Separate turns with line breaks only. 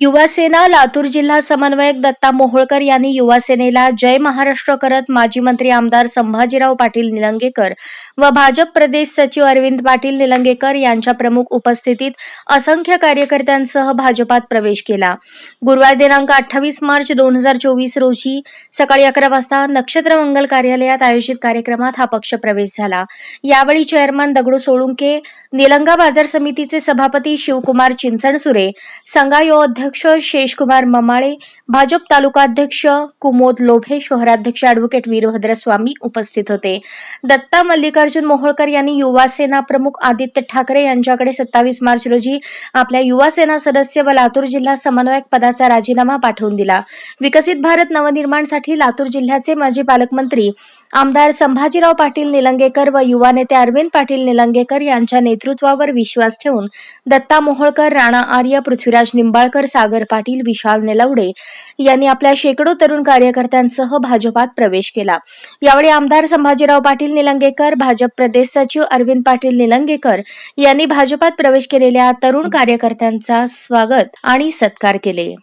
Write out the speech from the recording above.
युवासेना लातूर जिल्हा समन्वयक दत्ता मोहोळकर यांनी युवासेनेला जय महाराष्ट्र करत माजी मंत्री आमदार संभाजीराव पाटील निलंगेकर व भाजप प्रदेश सचिव अरविंद पाटील निलंगेकर यांच्या प्रमुख उपस्थितीत असंख्य कार्यकर्त्यांसह भाजपात प्रवेश केला. गुरुवार दिनांक अठ्ठावीस मार्च दोन हजार चोवीस रोजी सकाळी अकरा वाजता नक्षत्र मंगल कार्यालयात आयोजित कार्यक्रमात हा पक्ष प्रवेश झाला. यावेळी चेअरमन दगडू सोळुंके निलंगा बाजार समितीचे सभापती शिवकुमार चिंचणसुरे संघायो अध्यक्ष शेषकुमार ममाळे भाजप तालुकाध्यक्ष कुमोद लोभे शहराध्यक्ष अॅडव्होकेट वीरभद्र स्वामी उपस्थित होते. दत्ता मल्लिकार्जुन मोहोळकर यांनी युवा सेना प्रमुख आदित्य ठाकरे यांच्याकडे सत्तावीस मार्च रोजी आपल्या युवा सेना सदस्य व लातूर जिल्हा समन्वयक पदाचा राजीनामा पाठवून दिला. विकसित भारत नवनिर्माणसाठी लातूर जिल्ह्याचे माजी पालकमंत्री आमदार संभाजीराव पाटील निलंगेकर व युवा नेते अरविंद पाटील निलंगेकर यांच्या नेतृत्वावर विश्वास ठेवून दत्ता मोहोळकर राणा आर्य पृथ्वीराज निंबाळकर सागर पाटील विशाल नेलवडे यांनी आपल्या शेकडो तरुण कार्यकर्त्यांसह भाजपात प्रवेश केला. यावेळी आमदार संभाजीराव पाटील निलंगेकर भाजप प्रदेश सचिव अरविंद पाटील निलंगेकर यांनी भाजपात प्रवेश केलेल्या तरुण कार्यकर्त्यांचा स्वागत आणि सत्कार केले.